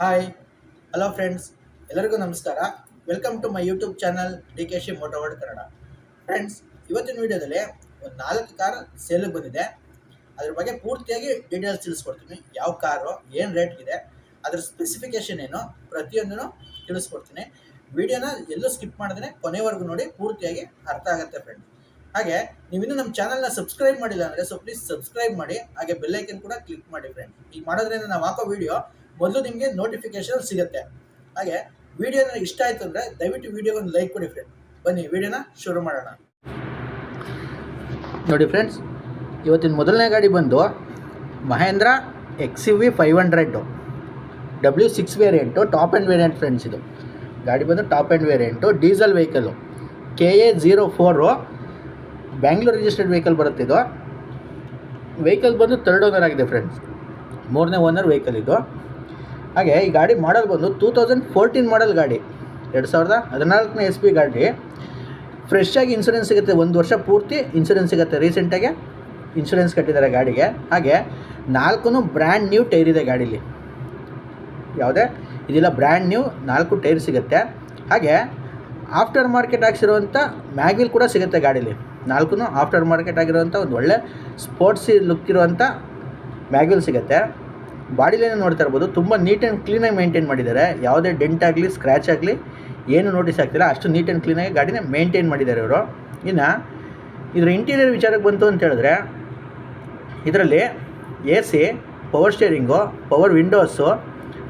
Hi hello friends ಎಲ್ಲರಿಗೂ ನಮಸ್ಕಾರ. Welcome to my YouTube channel D K she ಮೋಟೋವರ್ಡ್ Kannada friends ಇವತ್ತಿನ ವಿಡಿಯೋದಲ್ಲಿ ಒಂದು ನಾಲ್ಕು ಕಾರ್ ಸೇಲಿಗೆ ಬಂದಿದೆ. ಅದ್ರ ಬಗ್ಗೆ ಪೂರ್ತಿಯಾಗಿ ಡೀಟೇಲ್ಸ್ ತಿಳಿಸ್ಕೊಡ್ತೀನಿ. ಯಾವ ಕಾರು ಏನು ರೇಟ್ ಇದೆ ಅದ್ರ ಸ್ಪೆಸಿಫಿಕೇಶನ್ ಏನು, ಪ್ರತಿಯೊಂದನ್ನು ತಿಳಿಸ್ಕೊಡ್ತೀನಿ. ವಿಡಿಯೋನ ಎಲ್ಲೂ ಸ್ಕಿಪ್ ಮಾಡಿದ್ರೆ ಕೊನೆವರೆಗೂ ನೋಡಿ, ಪೂರ್ತಿಯಾಗಿ ಅರ್ಥ ಆಗುತ್ತೆ ಫ್ರೆಂಡ್ಸ್ ಹಾಗೆ, ನೀವಿನ್ನೂ ನಮ್ಮ ಚಾನಲ್ನ ಸಬ್ಸ್ಕ್ರೈಬ್ ಮಾಡಿಲ್ಲ ಅಂದರೆ ಸೊ ಪ್ಲೀಸ್ ಸಬ್ಸ್ಕ್ರೈಬ್ ಮಾಡಿ, ಹಾಗೆ ಬೆಲ್ಲೈಕನ್ ಕೂಡ ಕ್ಲಿಕ್ ಮಾಡಿ ಫ್ರೆಂಡ್ ಈಗ ಮಾಡೋದ್ರಿಂದ ನಾವು ಹಾಕೋ ವಿಡಿಯೋ ಮೊದಲು ನಿಮಗೆ ನೋಟಿಫಿಕೇಶನ್ ಸಿಗುತ್ತೆ. ಹಾಗೆ ವಿಡಿಯೋ ಇಷ್ಟ ಆಯಿತು ಅಂದರೆ ದಯವಿಟ್ಟು ವಿಡಿಯೋಗೆ ಒಂದು ಲೈಕ್ ಕೊಡಿ ಫ್ರೆಂಡ್ ಬನ್ನಿ ವಿಡಿಯೋನ ಶುರು ಮಾಡೋಣ. ನೋಡಿ ಫ್ರೆಂಡ್ಸ್ ಇವತ್ತಿನ ಮೊದಲನೇ ಗಾಡಿ ಬಂದು Mahindra X U V five hundred W six variant top end variant friends ಇದು. ಗಾಡಿ ಬಂದು top end variant diesel vehicle K A zero four Bangalore registered vehicle ಬರುತ್ತೆ ಇದು. ವೆಹಿಕಲ್ ಬಂದು ತರ್ಡ್ ಓನರ್ ಆಗಿದೆ ಫ್ರೆಂಡ್ಸ್ ಮೂರನೇ ಓನರ್ ವೆಹಿಕಲ್ ಇದು. ಹಾಗೆ ಈ ಗಾಡಿ ಮಾಡಲ್ ಬಂದು ಟೂ ತೌಸಂಡ್ ಫೋರ್ಟೀನ್ ಮಾಡಲ್ ಗಾಡಿ. ಎರಡು ಸಾವಿರದ ಹದಿನಾಲ್ಕನೇ ಎಸ್ ಪಿ ಗಾಡಿ. ಫ್ರೆಶ್ ಆಗಿ ಇನ್ಸೂರೆನ್ಸ್ ಸಿಗುತ್ತೆ, ಒಂದು ವರ್ಷ ಪೂರ್ತಿ ಇನ್ಸೂರೆನ್ಸ್ ಸಿಗುತ್ತೆ ರೀಸೆಂಟಾಗೆ ಇನ್ಶೂರೆನ್ಸ್ ಕಟ್ಟಿದ್ದಾರೆ ಗಾಡಿಗೆ. ಹಾಗೆ ನಾಲ್ಕು ಬ್ರ್ಯಾಂಡ್ ನ್ಯೂ ಟೈರ್ ಇದೆ ಗಾಡೀಲಿ. ಯಾವುದೇ? ಇದಿಲ್ಲ ಬ್ರ್ಯಾಂಡ್ ನ್ಯೂ ನಾಲ್ಕು ಟೈರ್ ಸಿಗುತ್ತೆ. ಹಾಗೆ ಆಫ್ಟರ್ ಮಾರ್ಕೆಟ್ ಹಾಕ್ಸಿರುವಂಥ ಮ್ಯಾಗ್ವಿಲ್ ಕೂಡ ಸಿಗುತ್ತೆ ಗಾಡೀಲಿ. ನಾಲ್ಕು ಆಫ್ಟರ್ ಮಾರ್ಕೆಟ್ ಆಗಿರುವಂಥ ಒಂದು ಒಳ್ಳೆ ಸ್ಪೋರ್ಟ್ಸಿ ಲುಕ್ ಇರುವಂಥ ಮ್ಯಾಗ್ವಿಲ್ ಸಿಗುತ್ತೆ. ಬಾಡಿಲೇನೆ ನೋಡ್ತಾ ಇರ್ಬೋದು, ತುಂಬ ನೀಟ್ ಆ್ಯಂಡ್ ಕ್ಲೀನಾಗಿ ಮೇಂಟೈನ್ ಮಾಡಿದ್ದಾರೆ. ಯಾವುದೇ ಡೆಂಟ್ ಆಗಲಿ ಸ್ಕ್ರ್ಯಾಚ್ ಆಗಲಿ, ಏನು ನೋಟಿಸ್ ಆಗ್ತಿಲ್ಲ. ಅಷ್ಟು ನೀಟ್ ಆ್ಯಂಡ್ ಕ್ಲೀನಾಗಿ ಗಾಡಿನ ಮೇಂಟೈನ್ ಮಾಡಿದ್ದಾರೆ ಇವರು. ಇನ್ನು ಇದರ ಇಂಟೀರಿಯರ್ ವಿಚಾರಕ್ಕೆ ಬಂತು ಅಂತ ಹೇಳಿದ್ರೆ, ಇದರಲ್ಲಿ A C power steering power windows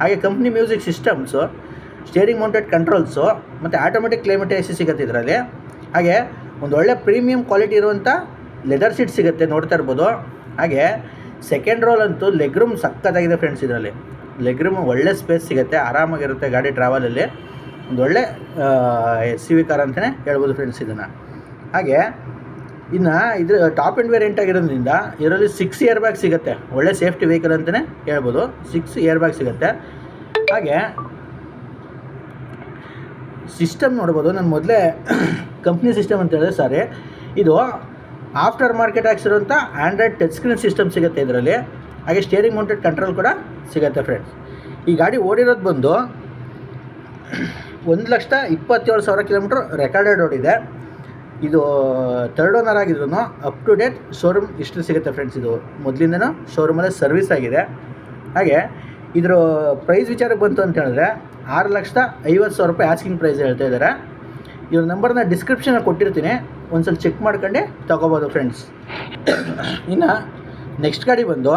ಹಾಗೆ company music systems steering mounted controls ಮತ್ತು ಆಟೋಮೆಟಿಕ್ ಕ್ಲೈಮೇಟ್ ಎ ಸಿ ಸಿಗುತ್ತೆ ಇದರಲ್ಲಿ. ಹಾಗೆ ಒಂದು ಒಳ್ಳೆ ಪ್ರೀಮಿಯಂ ಕ್ವಾಲಿಟಿ ಇರುವಂಥ ಲೆದರ್ ಸೀಟ್ ಸಿಗುತ್ತೆ ನೋಡ್ತಾ ಇರ್ಬೋದು. ಹಾಗೆ ಸೆಕೆಂಡ್ ರೋಲ್ ಅಂತೂ ಲೆಗ್ ರೂಮ್ ಸಕ್ಕತ್ತಾಗಿದೆ ಫ್ರೆಂಡ್ಸ್ ಇದರಲ್ಲಿ. ಲೆಗ್ ರೂಮ್ ಒಳ್ಳೆ ಸ್ಪೇಸ್ ಸಿಗುತ್ತೆ, ಆರಾಮಾಗಿರುತ್ತೆ ಗಾಡಿ ಟ್ರಾವೆಲಲ್ಲಿ ಒಂದು ಒಳ್ಳೆ ಎಸ್ ಸಿ ವಿ ಕಾರ್ ಅಂತಲೇ ಹೇಳ್ಬೋದು ಫ್ರೆಂಡ್ಸ್ ಇದನ್ನು. ಹಾಗೆ, ಇನ್ನು ಇದು ಟಾಪ್ ಆ್ಯಂಡ್ ವೇರಿಯಂಟ್ ಆಗಿರೋದ್ರಿಂದ ಇದರಲ್ಲಿ ಸಿಕ್ಸ್ ಇಯರ್ ಬ್ಯಾಗ್ ಸಿಗುತ್ತೆ. ಒಳ್ಳೆ ಸೇಫ್ಟಿ ವೆಹಿಕಲ್ ಅಂತಲೇ ಹೇಳ್ಬೋದು. ಸಿಕ್ಸ್ ಇಯರ್ ಬ್ಯಾಗ್ ಸಿಗುತ್ತೆ. ಹಾಗೆ ಸಿಸ್ಟಮ್ ನೋಡ್ಬೋದು. ನಾನು ಮೊದಲೇ ಕಂಪ್ನಿ ಸಿಸ್ಟಮ್ ಅಂತ ಹೇಳಿದ್ರೆ ಸಾರಿ ಇದು ಆಫ್ಟರ್ ಮಾರ್ಕೆಟ್ ಹಾಕ್ಸಿರುವಂಥ ಆ್ಯಂಡ್ರಾಯ್ಡ್ ಟಚ್ ಸ್ಕ್ರೀನ್ ಸಿಸ್ಟಮ್ ಸಿಗುತ್ತೆ ಇದರಲ್ಲಿ. ಹಾಗೆ ಸ್ಟೇರಿಂಗ್ ಮೌಂಟೆಡ್ ಕಂಟ್ರೋಲ್ ಕೂಡ ಸಿಗುತ್ತೆ ಫ್ರೆಂಡ್ಸ್ ಈ ಗಾಡಿ ಓಡಿರೋದು ಬಂದು ಒಂದು ಲಕ್ಷದ ಇಪ್ಪತ್ತೇಳು ಸಾವಿರ ಕಿಲೋಮೀಟ್ರ್ ರೆಕಾರ್ಡೆಡ್ ಓಡಿದೆ. ಇದು ತರ್ಡ್ ಓನರ್ ಆಗಿದ್ರು ಅಪ್ ಟು ಡೇಟ್ ಶೋರೂಮ್ ಇಷ್ಟು ಸಿಗುತ್ತೆ ಫ್ರೆಂಡ್ಸ್ ಇದು. ಮೊದಲಿಂದನೂ ಶೋರೂಮಲ್ಲೇ ಸರ್ವಿಸ್ ಆಗಿದೆ. ಹಾಗೆ ಇದ್ರ ಪ್ರೈಸ್ ವಿಚಾರಕ್ಕೆ ಬಂತು ಅಂತ ಹೇಳಿದ್ರೆ ಆರು ಲಕ್ಷದ ಐವತ್ತು ಸಾವಿರ ರೂಪಾಯಿ ಆಸ್ಕಿಂಗ್ ಪ್ರೈಸ್ ಹೇಳ್ತಾ ಇದ್ದಾರೆ. ಇವ್ರ ನಂಬರ್ನ ಡಿಸ್ಕ್ರಿಪ್ಷನಲ್ಲಿ ಕೊಟ್ಟಿರ್ತೀನಿ. ಒಂದ್ಸಲ ಚೆಕ್ ಮಾಡ್ಕೊಂಡೆ ತೊಗೋಬೋದು ಫ್ರೆಂಡ್ಸ್ ಇನ್ನು ನೆಕ್ಸ್ಟ್ ಗಾಡಿ ಬಂದು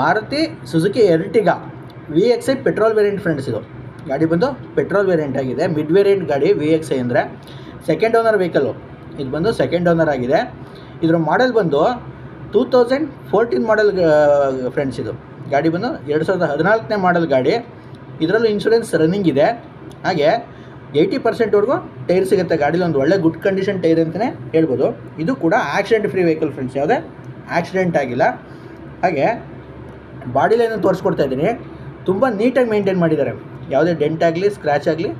Maruti Suzuki Ertiga V X I petrol variant friends ಇದು. ಗಾಡಿ ಬಂದು ಪೆಟ್ರೋಲ್ ವೇರಿಯಂಟ್ ಆಗಿದೆ. ಮಿಡ್ ವೇರಿಯಂಟ್ ಗಾಡಿ ವಿ ಎಕ್ಸ್ ಐ ಅಂದರೆ ಸೆಕೆಂಡ್ ಓನರ್ ವೆಹಿಕಲ್ಲು ಇದು ಬಂದು ಸೆಕೆಂಡ್ ಓನರ್ ಆಗಿದೆ. ಇದರ ಮಾಡೆಲ್ ಬಂದು two thousand fourteen model friends ಇದು. ಗಾಡಿ ಬಂದು ಎರಡು ಸಾವಿರದ ಹದಿನಾಲ್ಕನೇ ಮಾಡೆಲ್ ಗಾಡಿ. ಇದರಲ್ಲೂ ಇನ್ಶೂರೆನ್ಸ್ ರನ್ನಿಂಗ್ ಇದೆ. ಹಾಗೆ ಏಯ್ಟಿ ಪರ್ಸೆಂಟ್ವರೆಗೂ ಟೈರ್ ಸಿಗುತ್ತೆ ಗಾಡೀಲಿ, ಒಂದು ಒಳ್ಳೆ ಗುಡ್ ಕಂಡೀಷನ್ ಟೈರ್ ಅಂತಲೇ ಹೇಳ್ಬೋದು. ಇದು ಕೂಡ ಆಕ್ಸಿಡೆಂಟ್ ಫ್ರೀ ವೆಹಿಕಲ್ ಫ್ರೆಂಡ್ಸ್ ಯಾವುದೇ ಆಕ್ಸಿಡೆಂಟ್ ಆಗಿಲ್ಲ. ಹಾಗೆ ಬಾಡಿ ಲೈನ್ ತೋರಿಸ್ಕೊಡ್ತಾ ಇದ್ದೀನಿ. ತುಂಬ ನೀಟಾಗಿ ಮೇಂಟೈನ್ ಮಾಡಿದ್ದಾರೆ. ಯಾವುದೇ ಡೆಂಟ್ ಆಗಲಿ ಸ್ಕ್ರ್ಯಾಚ್ ಆಗಲಿ,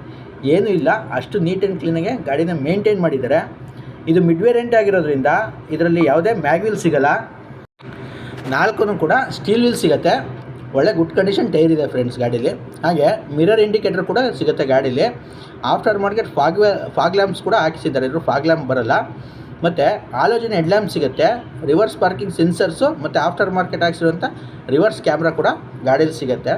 ಏನೂ ಇಲ್ಲ. ಅಷ್ಟು ನೀಟ್ ಆ್ಯಂಡ್ ಕ್ಲೀನಾಗೆ ಗಾಡಿನ ಮೇಂಟೈನ್ ಮಾಡಿದ್ದಾರೆ. ಇದು ಮಿಡ್ ವೇರಿಯಂಟ್ ಆಗಿರೋದ್ರಿಂದ ಇದರಲ್ಲಿ ಯಾವುದೇ ಮ್ಯಾಗ್ವಿಲ್ ಸಿಗಲ್ಲ. ನಾಲ್ಕು ಕೂಡ ಸ್ಟೀಲ್ ವಿಲ್ ಸಿಗುತ್ತೆ. ಒಳ್ಳೆ ಗುಡ್ ಕಂಡೀಷನ್ ಟೈರ್ ಇದೆ ಫ್ರೆಂಡ್ಸ್ ಗಾಡೀಲಿ. ಹಾಗೆ ಮಿರರ್ ಇಂಡಿಕೇಟರ್ ಕೂಡ ಸಿಗುತ್ತೆ ಗಾಡೀಲಿ. After market fog fog lamps ಕೂಡ ಹಾಕಿಸಿದ್ದಾರೆ. ಇದ್ರು ಫಾಗ್ ಲ್ಯಾಂಪ್ ಬರಲ್ಲ. ಮತ್ತು ಆಲೋಜನೆ ಹೆಡ್ ಲ್ಯಾಂಪ್ ಸಿಗುತ್ತೆ. ರಿವರ್ಸ್ ಪಾರ್ಕಿಂಗ್ ಸೆನ್ಸರ್ಸು ಮತ್ತು ಆಫ್ಟರ್ ಮಾರ್ಕೆಟ್ ಹಾಕ್ಸಿರುವಂಥ ರಿವರ್ಸ್ ಕ್ಯಾಮ್ರಾ ಕೂಡ ಗಾಡೀಲಿ ಸಿಗುತ್ತೆ.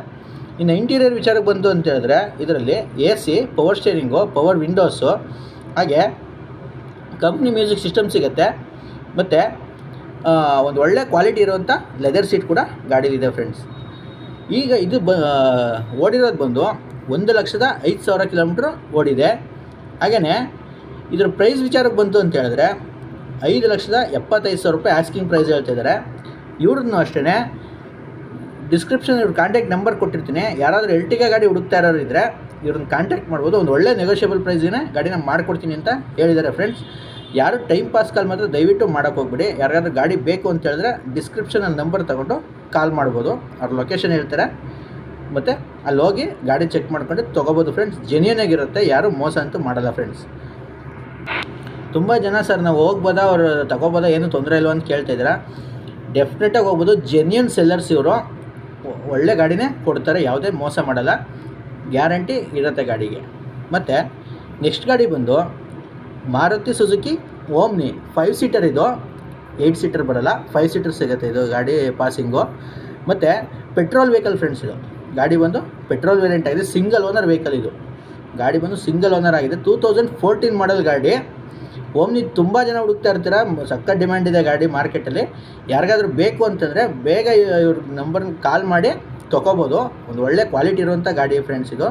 ಇನ್ನು ಇಂಟೀರಿಯರ್ ವಿಚಾರಕ್ಕೆ ಬಂತು ಅಂತ ಹೇಳಿದ್ರೆ, ಇದರಲ್ಲಿ A C power steering power windows ಹಾಗೆ ಕಂಪ್ನಿ ಮ್ಯೂಸಿಕ್ ಸಿಸ್ಟಮ್ ಸಿಗುತ್ತೆ. ಮತ್ತು ಒಂದು ಒಳ್ಳೆ ಕ್ವಾಲಿಟಿ ಇರುವಂಥ ಲೆದರ್ ಸೀಟ್ ಕೂಡ ಗಾಡೀಲಿದೆ ಫ್ರೆಂಡ್ಸ್ ಈಗ ಇದು ಬ ಓಡಿರೋದು ಬಂದು ಒಂದು ಲಕ್ಷದ ಐದು ಸಾವಿರ ಕಿಲೋಮೀಟ್ರ್ ಓಡಿದೆ. ಹಾಗೆಯೇ ಇದ್ರ ಪ್ರೈಸ್ ವಿಚಾರಕ್ಕೆ ಬಂತು ಅಂತ ಹೇಳಿದ್ರೆ ಐದು ಲಕ್ಷದ ಎಪ್ಪತ್ತೈದು ಸಾವಿರ ರೂಪಾಯಿ ಆಸ್ಕಿಂಗ್ ಪ್ರೈಸ್ ಹೇಳ್ತಿದ್ದಾರೆ ಇವ್ರದ್ದು ಅಷ್ಟೇ ಡಿಸ್ಕ್ರಿಪ್ಷನ್ ಇವ್ರ ಕಾಂಟ್ಯಾಕ್ಟ್ ನಂಬರ್ ಕೊಟ್ಟಿರ್ತೀನಿ. ಯಾರಾದರೂ ಎಲ್ಟಿಗಾ ಗಾಡಿ ಹುಡುಕ್ತಾ ಇರೋರು ಇದ್ದರೆ ಇವ್ರನ್ನ ಕಾಂಟ್ಯಾಕ್ಟ್ ಮಾಡ್ಬೋದು. ಒಂದು ಒಳ್ಳೆ ನೆಗೋಷಿಯಬಲ್ ಪ್ರೈಸಿನೇ ಗಾಡಿನ ಮಾಡಿಕೊಡ್ತೀನಿ ಅಂತ ಹೇಳಿದ್ದಾರೆ ಫ್ರೆಂಡ್ಸ್ ಯಾರು ಟೈಮ್ ಪಾಸ್ ಕಾಲ್ ಮಾತ್ರ ದಯವಿಟ್ಟು ಮಾಡೋಕ್ಕೆ ಹೋಗ್ಬಿಡಿ. ಯಾರಿಗಾದ್ರೂ ಗಾಡಿ ಬೇಕು ಅಂತ ಹೇಳಿದ್ರೆ ಡಿಸ್ಕ್ರಿಪ್ಷನಲ್ಲಿ ನಂಬರ್ ತೊಗೊಂಡು ಕಾಲ್ ಮಾಡ್ಬೋದು. ಅವ್ರ ಲೊಕೇಶನ್ ಹೇಳ್ತಾರೆ. ಮತ್ತು ಅಲ್ಲಿ ಹೋಗಿ ಗಾಡಿ ಚೆಕ್ ಮಾಡ್ಕೊಂಡು ತೊಗೋಬೋದು ಫ್ರೆಂಡ್ಸ್ ಜೆನ್ಯೂನ್ ಆಗಿರುತ್ತೆ. ಯಾರು ಮೋಸ ಅಂತೂ ಮಾಡಲ್ಲ ಫ್ರೆಂಡ್ಸ್ ತುಂಬ ಜನ ಸರ್ ನಾವು ಹೋಗ್ಬೋದಾ, ಅವರು ತಗೋಬೋದಾ, ಏನು ತೊಂದರೆ ಇಲ್ವ ಅಂತ ಕೇಳ್ತಾ ಇದ್ದೀರಾ? ಡೆಫಿನೆಟಾಗಿ ಹೋಗ್ಬೋದು. ಜೆನ್ಯೂನ್ ಸೆಲ್ಲರ್ಸ್ ಇವರು. ಒಳ್ಳೆ ಗಾಡಿನೇ ಕೊಡ್ತಾರೆ. ಯಾವುದೇ ಮೋಸ ಮಾಡಲ್ಲ. ಗ್ಯಾರಂಟಿ ಇರುತ್ತೆ ಗಾಡಿಗೆ. ಮತ್ತು ನೆಕ್ಸ್ಟ್ ಗಾಡಿ ಬಂದು Maruti Suzuki, Omni five seater ಇದು. ಏಯ್ಟ್ ಸೀಟರ್ ಬರಲ್ಲ ಫೈವ್ ಸೀಟರ್ ಸಿಗುತ್ತೆ ಇದು ಗಾಡಿ ಪಾಸಿಂಗು ಮತ್ತು ಪೆಟ್ರೋಲ್ ವೆಹಿಕಲ್ ಫ್ರೆಂಡ್ಸ್ ಇದು. ಗಾಡಿ ಬಂದು ಪೆಟ್ರೋಲ್ ವೇರಿಯಂಟ್ ಆಗಿದೆ ಸಿಂಗಲ್ ಓನರ್ ವೆಹಿಕಲ್ ಇದು. ಗಾಡಿ ಬಂದು ಸಿಂಗಲ್ ಓನರ್ ಆಗಿದೆ. ಟೂ ತೌಸಂಡ್ ಫೋರ್ಟೀನ್ ಮಾಡಲ್ ಗಾಡಿ. ಓಮ್ನಿ ತುಂಬ ಜನ ಹುಡುಕ್ತಾ ಇರ್ತೀರ ಸಕ್ಕ ಡಿಮ್ಯಾಂಡ್ ಇದೆ ಗಾಡಿ ಮಾರ್ಕೆಟಲ್ಲಿ ಯಾರಿಗಾದ್ರೂ ಬೇಕು ಅಂತಂದರೆ ಬೇಗ ಇವ್ರ ನಂಬರ್ನ ಕಾಲ್ ಮಾಡಿ ತೊಗೋಬೋದು. ಒಂದು ಒಳ್ಳೆ ಕ್ವಾಲಿಟಿ ಇರುವಂಥ ಗಾಡಿ ಫ್ರೆಂಡ್ಸ್ ಇದು.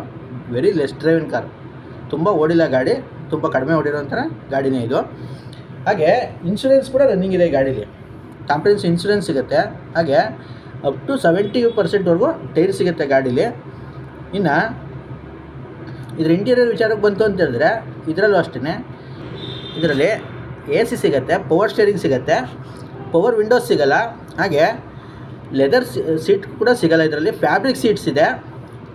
ವೆರಿ ಲೆಸ್ ಡ್ರೈವಿಂಗ್ ಕಾರ್ ತುಂಬ ಓಡಿಲ್ಲ ಗಾಡಿ. ತುಂಬ ಕಡಿಮೆ ಹೊಡಿರೋಂಥ ಗಾಡಿನೇ ಇದು. ಹಾಗೆ ಇನ್ಶೂರೆನ್ಸ್ ಕೂಡ ರನ್ನಿಂಗ್ ಇದೆ ಗಾಡೀಲಿ. ಕಾಂಪ್ರೆನ್ಸ್ ಇನ್ಶೂರೆನ್ಸ್ ಸಿಗುತ್ತೆ. ಹಾಗೆ ಅಪ್ ಟು ಸೆವೆಂಟಿ ಪರ್ಸೆಂಟ್ವರೆಗೂ ಟೈರ್ ಸಿಗುತ್ತೆ ಗಾಡೀಲಿ. ಇನ್ನು ಇದರ ಇಂಟೀರಿಯರ್ ವಿಚಾರಕ್ಕೆ ಬಂತು ಅಂತ ಹೇಳಿದ್ರೆ ಇದರಲ್ಲೂ ಅಷ್ಟೇ ಇದರಲ್ಲಿ ಎ ಸಿ ಸಿಗುತ್ತೆ ಪವರ್ ಸ್ಟೇರಿಂಗ್ ಸಿಗುತ್ತೆ ಪವರ್ ವಿಂಡೋಸ್ ಸಿಗಲ್ಲ. ಹಾಗೆ ಲೆದರ್ ಸೀಟ್ ಕೂಡ ಸಿಗಲ್ಲ ಇದರಲ್ಲಿ. ಫ್ಯಾಬ್ರಿಕ್ ಸೀಟ್ಸ್ ಇದೆ.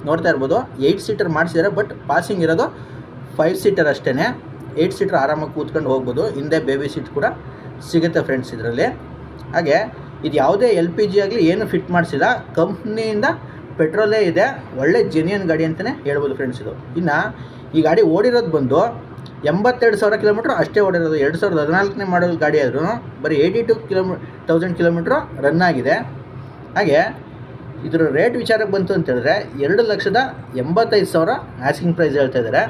ನೋಡ್ತಾ ಇರ್ಬೋದು. ಏಯ್ಟ್ ಸೀಟರ್ ಮಾಡಿಸಿದ್ದಾರೆ ಬಟ್ ಪಾಸಿಂಗ್ ಇರೋದು ಫೈವ್ ಸೀಟರ್ ಅಷ್ಟೇ ಏಯ್ಟ್ ಸೀಟರ್ ಆರಾಮಾಗಿ ಕೂತ್ಕೊಂಡು ಹೋಗ್ಬೋದು. ಹಿಂದೆ ಬೇಬಿ ಸೀಟ್ ಕೂಡ ಸಿಗುತ್ತೆ ಫ್ರೆಂಡ್ಸ್ ಇದರಲ್ಲಿ. ಹಾಗೆ ಇದು ಯಾವುದೇ ಎಲ್ ಪಿ ಜಿ ಆಗಲಿ ಏನು ಫಿಟ್ ಮಾಡಿಸಿಲ್ಲ. ಕಂಪ್ನಿಯಿಂದ ಪೆಟ್ರೋಲೇ ಇದೆ. ಒಳ್ಳೆ ಜೆನ್ಯನ್ ಗಾಡಿ ಅಂತಲೇ ಹೇಳ್ಬೋದು ಫ್ರೆಂಡ್ಸ್ ಇದು. ಇನ್ನು ಈ ಗಾಡಿ ಓಡಿರೋದು ಬಂದು ಎಂಬತ್ತೆರಡು ಸಾವಿರ ಕಿಲೋಮೀಟ್ರ್ ಅಷ್ಟೇ ಓಡಿರೋದು. ಎರಡು ಸಾವಿರದ ಹದಿನಾಲ್ಕನೇ ಮಾಡಲ್ ಗಾಡಿ ಆದ್ರೂ ಬರೀ ಏಯ್ಟಿ ಟು ಕಿಲೋಮೀ ತೌಸಂಡ್ ಕಿಲೋಮೀಟ್ರ್ ರನ್ ಆಗಿದೆ. ಹಾಗೆ ಇದರ ರೇಟ್ ವಿಚಾರಕ್ಕೆ ಬಂತು ಅಂತೇಳಿದ್ರೆ ಎರಡು ಲಕ್ಷದ ಎಂಬತ್ತೈದು ಸಾವಿರ ಆಸ್ಕಿಂಗ್ ಪ್ರೈಸ್ ಹೇಳ್ತಾ ಇದ್ದಾರೆ.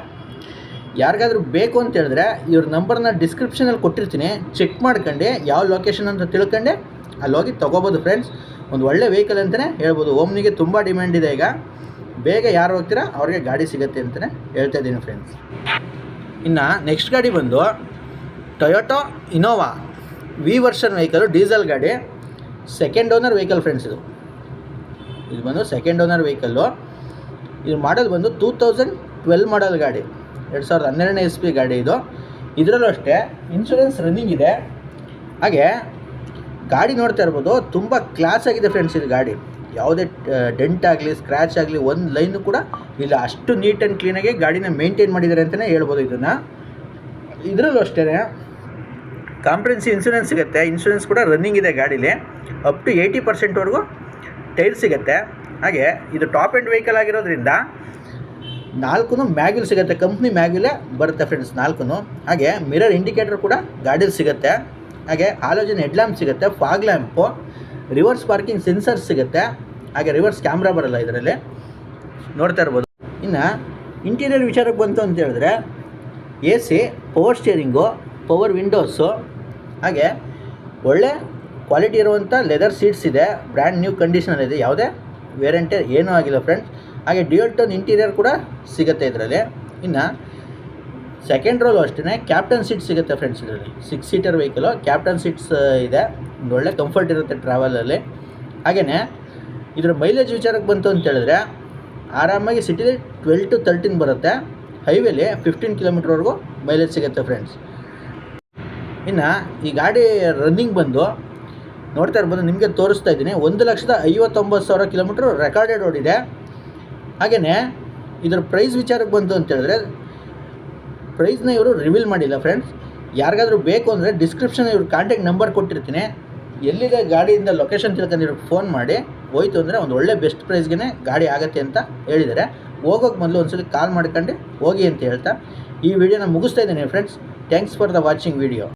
ಯಾರಿಗಾದ್ರೂ ಬೇಕು ಅಂತ ಹೇಳಿದ್ರೆ ಇವ್ರ ನಂಬರ್ನ ಡಿಸ್ಕ್ರಿಪ್ಷನಲ್ಲಿ ಕೊಟ್ಟಿರ್ತೀನಿ. ಚೆಕ್ ಮಾಡ್ಕೊಂಡು, ಯಾವ ಲೊಕೇಶನ್ ಅಂತ ತಿಳ್ಕೊಂಡೆ ಅಲ್ಲಿ ಹೋಗಿ ತೊಗೋಬೋದು ಫ್ರೆಂಡ್ಸ್ ಒಂದು ಒಳ್ಳೆ ವೆಹಿಕಲ್ ಅಂತಲೇ ಹೇಳ್ಬೋದು. ಓಮ್ನಿಗೆ ತುಂಬ ಡಿಮ್ಯಾಂಡ್ ಇದೆ ಈಗ. ಬೇಗ ಯಾರು ಹೋಗ್ತೀರಾ, ಅವ್ರಿಗೆ ಗಾಡಿ ಸಿಗುತ್ತೆ ಅಂತಲೇ ಹೇಳ್ತಾ ಇದ್ದೀನಿ ಫ್ರೆಂಡ್ಸ್ ಇನ್ನು ನೆಕ್ಸ್ಟ್ ಗಾಡಿ ಬಂದು Toyota Innova V version vehicle diesel ಗಾಡಿ. ಸೆಕೆಂಡ್ ಓನರ್ ವೆಹಿಕಲ್ ಫ್ರೆಂಡ್ಸ್ ಇದು. ಇದು ಬಂದು ಸೆಕೆಂಡ್ ಓನರ್ ವೆಹಿಕಲ್ಲು ಇದು ಮಾಡಲ್ ಬಂದು ಟೂ ತೌಸಂಡ್ ಟ್ವೆಲ್ ಮಾಡಲ್ ಗಾಡಿ. ಎರಡು ಸಾವಿರದ ಹನ್ನೆರಡನೇ ಪಿ ಗಾಡಿ ಇದು. ಇದರಲ್ಲೂ ಅಷ್ಟೇ ಇನ್ಶೂರೆನ್ಸ್ ರನ್ನಿಂಗ್ ಇದೆ. ಹಾಗೆ, ಗಾಡಿ ನೋಡ್ತಾ ಇರ್ಬೋದು, ತುಂಬ ಕ್ಲಾಸ್ ಆಗಿದೆ ಫ್ರೆಂಡ್ಸ್ ಇದು ಗಾಡಿ. ಯಾವುದೇ ಡೆಂಟ್ ಆಗಲಿ ಸ್ಕ್ರ್ಯಾಚ್ ಆಗಲಿ, ಒಂದು ಲೈನು ಕೂಡ ಇಲ್ಲ. ಅಷ್ಟು ನೀಟ್ ಆ್ಯಂಡ್ ಕ್ಲೀನಾಗಿ ಗಾಡಿನ ಮೇಂಟೈನ್ ಮಾಡಿದ್ದಾರೆ ಅಂತಲೇ ಹೇಳ್ಬೋದು ಇದನ್ನು. ಇದರಲ್ಲೂ ಅಷ್ಟೇ ಕಾಂಪ್ರೆನ್ಸಿ ಇನ್ಶೂರೆನ್ಸ್ ಸಿಗುತ್ತೆ. ಇನ್ಶೂರೆನ್ಸ್ ಕೂಡ ರನ್ನಿಂಗ್ ಇದೆ ಗಾಡೀಲಿ. ಅಪ್ ಟು ಏಯ್ಟಿ ಪರ್ಸೆಂಟ್ವರೆಗೂ ಟೈರ್ ಸಿಗುತ್ತೆ. ಹಾಗೆ, ಇದು ಟಾಪ್ ಎಂಡ್ ವೆಹಿಕಲ್ ಆಗಿರೋದ್ರಿಂದ ನಾಲ್ಕು ಮ್ಯಾಗ್ಯುಲ್ ಸಿಗುತ್ತೆ, ಕಂಪ್ನಿ ಮ್ಯಾಗ್ಯುಲೇ ಬರುತ್ತೆ ಫ್ರೆಂಡ್ಸ್ ನಾಲ್ಕು ಹಾಗೆ ಮಿರರ್ ಇಂಡಿಕೇಟರ್ ಕೂಡ ಗಾಡೀಲಿ ಸಿಗುತ್ತೆ. ಹಾಗೆ ಆಲೋಜನ್ ಹೆಡ್ಲ್ಯಾಂಪ್ ಸಿಗುತ್ತೆ fog lamp reverse parking sensor ಸಿಗುತ್ತೆ. ಹಾಗೆ ರಿವರ್ಸ್ ಕ್ಯಾಮ್ರಾ ಬರಲ್ಲ ಇದರಲ್ಲಿ. ನೋಡ್ತಾ ಇರ್ಬೋದು. ಇನ್ನು ಇಂಟೀರಿಯರ್ ವಿಚಾರಕ್ಕೆ ಬಂತು ಅಂತ ಹೇಳಿದ್ರೆ A C power steering power windows ಹಾಗೆ ಒಳ್ಳೆ ಕ್ವಾಲಿಟಿ ಇರುವಂಥ ಲೆದರ್ ಸೀಟ್ಸ್ ಇದೆ ಬ್ರ್ಯಾಂಡ್ ನ್ಯೂ ಕಂಡೀಷನಲ್ಲಿ ಇದೆ. ಯಾವುದೇ ವೇರೆಂಟೇ ಏನೂ ಆಗಿಲ್ಲ ಫ್ರೆಂಡ್ಸ್ ಹಾಗೆ ಡ್ಯೂಯಲ್ ಟೋನ್ ಇಂಟೀರಿಯರ್ ಕೂಡ ಸಿಗುತ್ತೆ ಇದರಲ್ಲಿ. ಇನ್ನು ಸೆಕೆಂಡ್ ರೋಲು ಅಷ್ಟೇ ಕ್ಯಾಪ್ಟನ್ ಸೀಟ್ ಸಿಗುತ್ತೆ ಫ್ರೆಂಡ್ಸ್ ಇದರಲ್ಲಿ. Six seater vehicle captain seats ಇದೆ. ಒಳ್ಳೆ ಕಂಫರ್ಟ್ ಇರುತ್ತೆ ಟ್ರಾವೆಲಲ್ಲಿ ಹಾಗೆಯೇ ಇದರ ಮೈಲೇಜ್ ವಿಚಾರಕ್ಕೆ ಬಂತು ಅಂತ ಹೇಳಿದ್ರೆ, ಆರಾಮಾಗಿ ಸಿಟಿಲಿ ಟ್ವೆಲ್ ಟು ತರ್ಟೀನ್ ಬರುತ್ತೆ. ಹೈವೇಲಿ ಫಿಫ್ಟೀನ್ ಕಿಲೋಮೀಟ್ರ್ವರೆಗೂ ಮೈಲೇಜ್ ಸಿಗುತ್ತೆ ಫ್ರೆಂಡ್ಸ್ ಇನ್ನು ಈ ಗಾಡಿ ರನ್ನಿಂಗ್ ಬಂದು, ನೋಡ್ತಾ ಇರ್ಬೋದು, ನಿಮಗೆ ತೋರಿಸ್ತಾ ಇದ್ದೀನಿ, ಒಂದು ಲಕ್ಷದ ಐವತ್ತೊಂಬತ್ತು ಸಾವಿರ ಕಿಲೋಮೀಟ್ರ್ ರೆಕಾರ್ಡೆಡ್ ಓಡಿದೆ. ಹಾಗೆಯೇ ಇದರ ಪ್ರೈಸ್ ವಿಚಾರಕ್ಕೆ ಬಂತು ಅಂತ ಹೇಳಿದ್ರೆ ಪ್ರೈಸ್ನ ಇವರು ರಿವೀಲ್ ಮಾಡಿಲ್ಲ ಫ್ರೆಂಡ್ಸ್ ಯಾರಿಗಾದರೂ ಬೇಕು ಅಂದರೆ ಡಿಸ್ಕ್ರಿಪ್ಷನ್ ಇವ್ರ ಕಾಂಟ್ಯಾಕ್ಟ್ ನಂಬರ್ ಕೊಟ್ಟಿರ್ತೀನಿ. ಎಲ್ಲಿದೆ ಗಾಡಿಯಿಂದ ಲೊಕೇಶನ್ ತಿಳ್ಕೊಂಡು ಇವ್ರಿಗೆ ಫೋನ್ ಮಾಡಿ, ಹೋಯ್ತು ಅಂದರೆ ಒಂದು ಒಳ್ಳೆ ಬೆಸ್ಟ್ ಪ್ರೈಸ್ಗೆ ಗಾಡಿ ಆಗುತ್ತೆ ಅಂತ ಹೇಳಿದ್ದಾರೆ. ಹೋಗೋಕೆ ಮೊದಲು ಒಂದ್ಸಲಿ ಕಾಲ್ ಮಾಡ್ಕೊಂಡು ಹೋಗಿ ಅಂತ ಹೇಳ್ತಾ ಈ ವಿಡಿಯೋನ ಮುಗಿಸ್ತಾ ಇದ್ದೀನಿ friends thanks for the watching video